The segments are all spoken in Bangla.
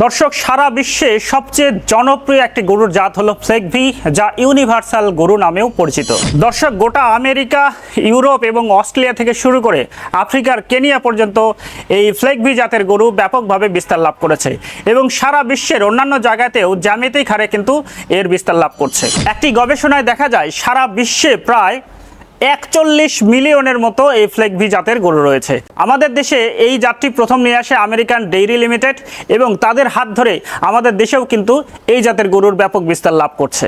দর্শক, সারা বিশ্বে সবচেয়ে জনপ্রিয় একটি গরুর জাত হলো ফ্লেগভি যা ইউনিভার্সাল গরু নামেও পরিচিত। দর্শক, গোটা আমেরিকা, ইউরোপ এবং অস্ট্রেলিয়া থেকে শুরু করে আফ্রিকার কেনিয়া পর্যন্ত এই ফ্লেগভি জাতের গরু ব্যাপকভাবে বিস্তার লাভ করেছে এবং সারা বিশ্বের অন্যান্য জায়গাতেও জ্যামিতিক হারে কিন্তু এর বিস্তার লাভ করছে। একটি গবেষণায় দেখা যায়, সারা বিশ্বে প্রায় একচল্লিশ মিলিয়নের মতো এই ফ্লেগভি জাতের গরু রয়েছে। আমাদের দেশে এই জাতটি প্রথম নিয়ে আসে আমেরিকান ডেইরি লিমিটেড এবং তাদের হাত ধরে আমাদের দেশেও কিন্তু এই জাতের গরুর ব্যাপক বিস্তার লাভ করছে।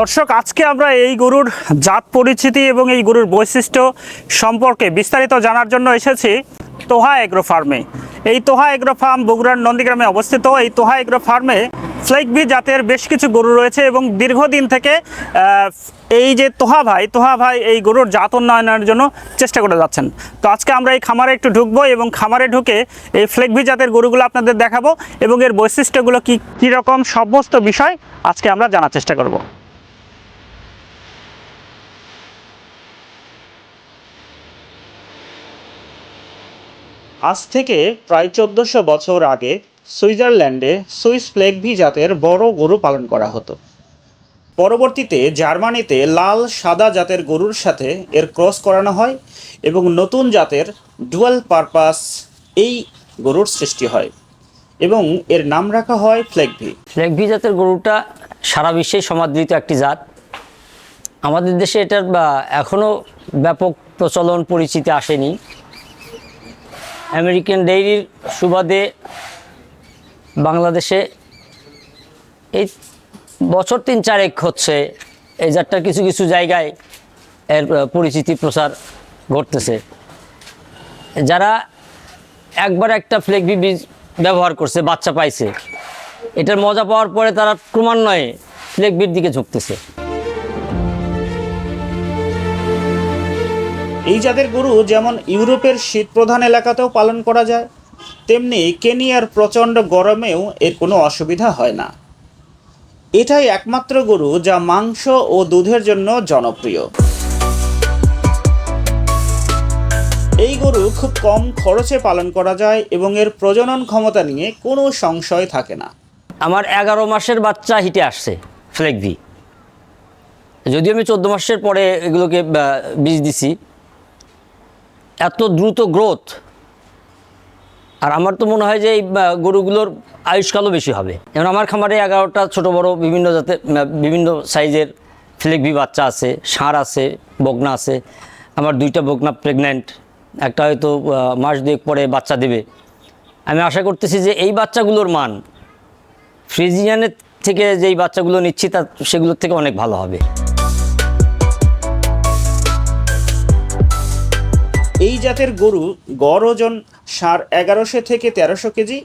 দর্শক, আজকে আমরা এই গরুর জাত পরিচিতি এবং এই গরুর বৈশিষ্ট্য সম্পর্কে বিস্তারিত জানার জন্য এসেছি তোহা এগ্রো ফার্মে। এই তোহা এগ্রো ফার্ম বগুড়ার নন্দীগ্রামে অবস্থিত। এই তোহা এগ্রো ফার্মে ফ্লেকবি জাতের বেশ কিছু গরু রয়েছে এবং দীর্ঘদিন থেকে এই যে তোহা ভাই তোহা ভাই এই গরুর জাত উন্নয়নের জন্য চেষ্টা করে যাচ্ছেন। তো আজকে আমরা এই খামারে একটু ঢুকবো এবং খামারে ঢুকে এই ফ্লেকবি জাতের গরুগুলো আপনাদের দেখাবো এবং এর বৈশিষ্ট্যগুলো কি, কীরকম, সমস্ত বিষয় আজকে আমরা জানার চেষ্টা করব। আজ থেকে প্রায় চোদ্দশো বছর আগে সুইজারল্যান্ডে সুইস ফ্লেগভি জাতের বড় গরু পালন করা হতো। পরবর্তীতে জার্মানিতে লাল, সাদা জাতের গরুর সাথে এর ক্রস করানো হয় এবং নতুন জাতের ডুয়াল পারপাস এই গরুর সৃষ্টি হয় এবং এর নাম রাখা হয় ফ্লেগভি ফ্ল্যাগভি জাতের গরুটা সারা বিশ্বে সমাদৃত একটি জাত। আমাদের দেশে এটার এখনও ব্যাপক প্রচলন পরিচিতি আসেনি। আমেরিকান ডেইরির সুবাদে বাংলাদেশে এই বছর তিন চারেক হচ্ছে এই জাতটার কিছু কিছু জায়গায় এর পরিচিতি প্রসার ঘটতেছে। যারা একবার একটা ফ্লেগভি বীজ ব্যবহার করছে, বাচ্চা পাইছে, এটার মজা পাওয়ার পরে তারা ক্রমান্বয়ে ফ্লেগবির দিকে ঝুঁকতেছে। এই জাতের গরু যেমন ইউরোপের শীত প্রধান এলাকাতেও পালন করা যায়, তেমনি কেনিয়ার প্রচণ্ড গরমেও এর কোনো অসুবিধা হয় না। এটাই একমাত্র গরু যা মাংস ও দুধের জন্য জনপ্রিয়। এই গরু খুব কম খরচে পালন করা যায় এবং এর প্রজনন ক্ষমতা নিয়ে কোনো সংশয় থাকে না। আমার এগারো মাসের বাচ্চা হিটে আসছে ফ্লেগভি যদিও আমি চোদ্দ মাসের পরে এগুলোকে বীজ দিছি এত দ্রুত গ্রোথ আর আমার তো মনে হয় যে এই গরুগুলোর আয়ুষ্কালও বেশি হবে। যেমন আমার খামারে এগারোটা ছোট বড় বিভিন্ন জাতের বিভিন্ন সাইজের ফ্লেগভি বাচ্চা আছে, ষাঁড় আছে বগনা আছে। আমার দুইটা বগনা প্রেগন্যান্ট একটা হয়তো মাস দুয়েক পরে বাচ্চা দেবে। আমি আশা করতেছি যে এই বাচ্চাগুলোর মান ফ্রিজিয়ানের থেকে যেই বাচ্চাগুলো নিচ্ছি তার সেগুলোর থেকে অনেক ভালো হবে। এই জাতের গরু গড় ওজন সাড়ে এগারোশো থেকে তেরোশো কেজি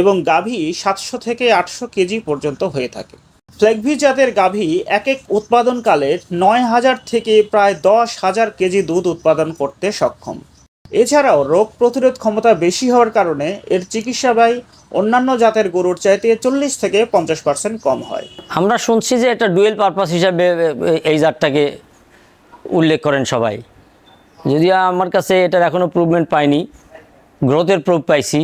এবং গাভী সাতশো থেকে আটশো কেজি পর্যন্ত হয়ে থাকে। ফ্ল্যাগভি জাতের গাভী এক এক উৎপাদনকালে নয় হাজার থেকে প্রায় দশ হাজার কেজি দুধ উৎপাদন করতে সক্ষম। এছাড়াও রোগ প্রতিরোধ ক্ষমতা বেশি হওয়ার কারণে এর চিকিৎসা ব্যয় অন্যান্য জাতের গরুর চাইতে চল্লিশ থেকে পঞ্চাশ পার্সেন্ট কম হয়। আমরা শুনছি যে এটা ডুয়েল পারপাস হিসাবে এই জাতটাকে উল্লেখ করেন সবাই। যদিও আমার কাছে এটার এখনও প্রুভমেন্ট পাইনি। গ্রোথের প্রুফ পাইছি।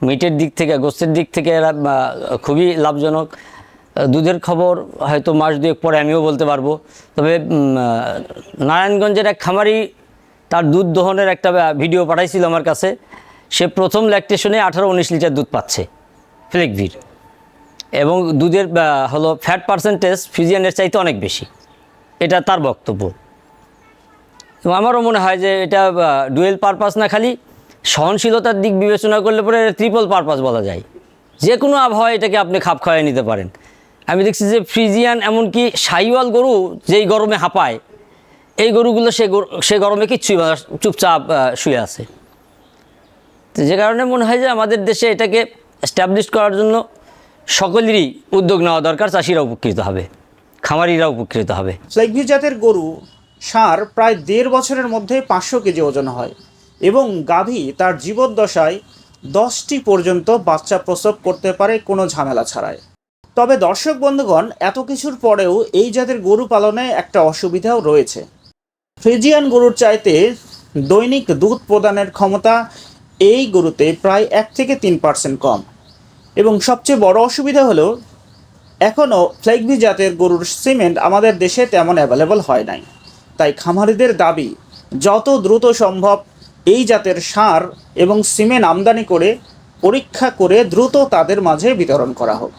মিটের দিক থেকে, গোস্তের দিক থেকে এরা খুবই লাভজনক। দুধের খবর হয়তো মাস দুয়েক পরে আমিও বলতে পারব। তবে নারায়ণগঞ্জের এক খামারি তার দুধ দহনের একটা ভিডিও পাঠাইছিল আমার কাছে। সে প্রথম ল্যাকটেশনে আঠারো উনিশ লিটার দুধ পাচ্ছে ফ্লেকভির এবং দুধের হলো ফ্যাট পার্সেন্টেজ ফিজিয়ানের চাইতে অনেক বেশি। এটা তার বক্তব্য। এবং আমারও মনে হয় যে এটা ডুয়েল পারপাস না খালি সহনশীলতার দিক বিবেচনা করলে পরে ট্রিপল পারপাস বলা যায়। যে কোনো আবহাওয়া এটাকে আপনি খাপ খাওয়াই নিতে পারেন। আমি দেখছি যে ফ্রিজিয়ান এমনকি সাইওয়াল গরু যেই গরমে হাঁপায়, এই গরুগুলো সে সে গরমে কিচ্ছুই চুপচাপ শুয়ে আছে। তো যে কারণে মনে হয় যে আমাদের দেশে এটাকে এস্টাবলিশ করার জন্য সকলেরই উদ্যোগ নেওয়া দরকার চাষিরা উপকৃত হবে খামারিরা উপকৃত হবে। জাতের গরু ষাঁড় প্রায় দেড় বছরের মধ্যে পাঁচশো কেজি ওজন হয় এবং গাভী তার জীবদ্দশায় দশটি পর্যন্ত বাচ্চা প্রসব করতে পারে কোনো ঝামেলা ছাড়াই। তবে দর্শক বন্ধুগণ, এত কিছুর পরেও এই জাতের গরু পালনে একটা অসুবিধাও রয়েছে। ফ্রিজিয়ান গরুর চাইতে দৈনিক দুধ প্রদানের ক্ষমতা এই গরুতে প্রায় এক থেকে তিন পার্সেন্ট কম। এবং সবচেয়ে বড় অসুবিধা হলো, এখনও ফ্লেগবি জাতের গরুর সিমেন্ট আমাদের দেশে তেমন অ্যাভেলেবল হয় নাই। তাই খামারিদের দাবি, যত দ্রুত সম্ভব এই জাতের সার এবং সিমেন্ট আমদানি করে পরীক্ষা করে দ্রুত তাদের মাঝে বিতরণ করা হোক।